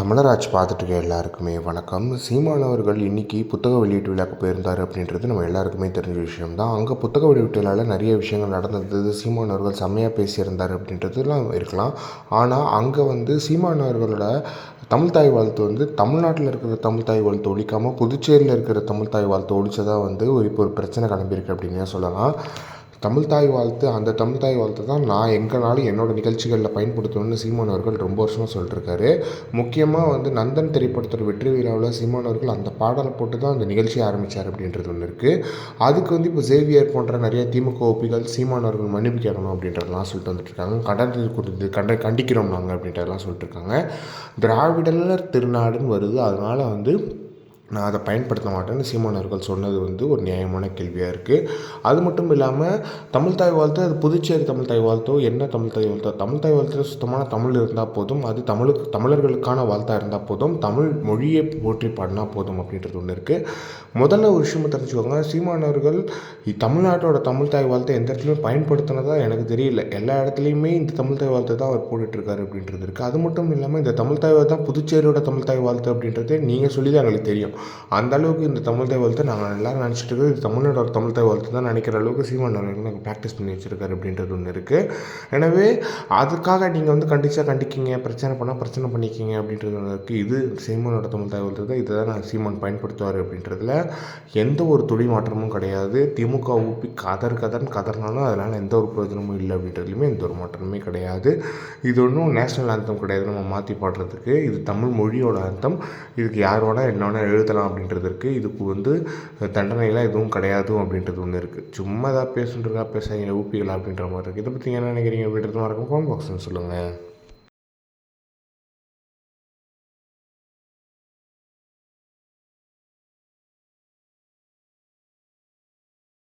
தமிழராஜ் பார்த்துட்டு இருக்க எல்லாருக்குமே வணக்கம். சீமான் அவர்கள் இன்றைக்கி புத்தக வெளியீட்டு விழாக்கு போயிருந்தார் அப்படின்றது நம்ம எல்லாருக்குமே தெரிஞ்ச விஷயம் தான் அங்கே புத்தக வெளியீட்டு விழாவில் நிறைய விஷயங்கள் நடந்தது. சீமான் அவர்கள் செம்மையாக பேசியிருந்தார் அப்படின்றதுலாம் இருக்கலாம். ஆனால் அங்கே வந்து சீமான் அவர்களோட தமிழ் தாய் வாழ்த்து வந்து தமிழ்நாட்டில் இருக்கிற தமிழ் தாய் வாழ்த்து ஒழிக்காமல் புதுச்சேரியில் இருக்கிற தமிழ் தாய் வாழ்த்து ஒழிச்சதாக வந்து ஒரு இப்போ ஒரு பிரச்சனை கிளம்பியிருக்கு அப்படின்னே சொல்லலாம். தமிழ் தாய் வாழ்த்து அந்த தமிழ் தாய் வாழ்த்து தான் நான் எங்கேனாலும் என்னோடய நிகழ்ச்சிகளில் பயன்படுத்தணும்னு சீமான் அவர்கள் ரொம்ப வருஷமாக சொல்லிட்டுருக்காரு. முக்கியமாக வந்து நந்தன் திரைப்படத்தோட வெற்றி விழாவில் சீமான் அவர்கள் அந்த பாடலை போட்டு தான் அந்த நிகழ்ச்சியை ஆரம்பித்தார் அப்படின்றது ஒன்று இருக்குது அதுக்கு வந்து இப்போ சேவியர் போன்ற நிறைய திமுக ஒப்பிகள் சீமான் அவர்கள் மன்னிப்பு கேட்கணும் அப்படின்றதெல்லாம் சொல்லிட்டு வந்துட்டுருக்காங்க. கடலில் கொடுத்து கண்ட கண்டிக்கிறோம் நாங்கள் அப்படின்றதெல்லாம் சொல்லிட்டுருக்காங்க. திராவிடர் திருநாடுன்னு வருது. அதனால் வந்து நான் அதை பயன்படுத்த மாட்டேன்னு சீமான் அவர்கள் சொன்னது வந்து ஒரு நியாயமான கேள்வியாக இருக்குது அது மட்டும் இல்லாமல் தமிழ் தாய் வாழ்த்து அது புதுச்சேரி தமிழ் தாய் வாழ்த்தோ என்ன தமிழ் தாய் வாழ்த்தோ தமிழ் தாய் வாழ்த்துல சுத்தமான தமிழ் இருந்தால் போதும் அது தமிழுக்கு தமிழர்களுக்கான வாழ்த்தாக இருந்தால் போதும் தமிழ் மொழியை போற்றி பாடினா போதும் அப்படின்றது ஒன்று இருக்குது முதல்ல ஒரு விஷயம் தெரிஞ்சுக்கோங்க சீமான் அவர்கள் தமிழ்நாட்டோட தமிழ் தாய் வாழ்த்தை எந்த இடத்துலையும் பயன்படுத்தினதா எனக்கு தெரியல. எல்லா இடத்துலையுமே இந்த தமிழ் தாய் வாழ்த்தை தான் அவர் போட்டுட்ருக்காரு அப்படின்றது இருக்குது அது மட்டும் இல்லாமல் இந்த தமிழ் தாய் வாழ்த்து தான் புதுச்சேரியோட தமிழ் தாய் வாழ்த்து அப்படின்றது நீங்கள் சொல்லி தான் எங்களுக்கு தெரியும். அந்த அளவுக்கு இந்த தமிழ் தாய் வாழ்த்து நாங்கள் எல்லோரும் நினச்சிட்டு இருக்கோம் இது தமிழ்நாடோட தமிழ் தாய் வாழ்த்து தான் நினைக்கிற அளவுக்கு சீமான் அவர்கள் நாங்கள் ப்ராக்டிஸ் பண்ணி வச்சுருக்காரு அப்படின்றது ஒன்று இருக்குது எனவே அதுக்காக நீங்கள் வந்து கண்டிச்சா கண்டிக்கிங்க பிரச்சனை பண்ணால் பிரச்சனை பண்ணிக்கிங்க அப்படின்றது ஒன்று இருக்குது இது சீமானோட தமிழ் தாய் வாழ்த்து தான் இதை தான் நான் சீமான் பயன்படுத்துவார் அப்படின்றதுல எந்த ஒரு துளி மாற்றமும் கிடையாது. திமுக ஊப்பி கதர் கதர்னு கதர்னாலும் அதனால் எந்த ஒரு பிரயோஜனமும் இல்லை அப்படின்றதுலையுமே எந்த ஒரு மாற்றமுமே கிடையாது. இது ஒன்றும் நேஷ்னல் ஆந்தம் கிடையாது. நம்ம மாற்றி பாடுறதுக்கு. இது தமிழ் மொழியோட அர்த்தம் இதுக்கு யார் வேணால் என்ன வேணால் எழுத அப்படின்றது இருக்குது இதுக்கு வந்து தண்டனைலாம் எதுவும் கிடையாது அப்படின்றது ஒன்று இருக்குது சும்மா ஏதாவது பேசுன்றதா பேசாதீங்க ஊப்பிகளா அப்படின்ற மாதிரி இருக்குது இதை பற்றி என்ன நினைக்கிறீங்க அப்படின்றது மறக்காம காமெண்ட் பாக்ஸ்னு சொல்லுங்கள்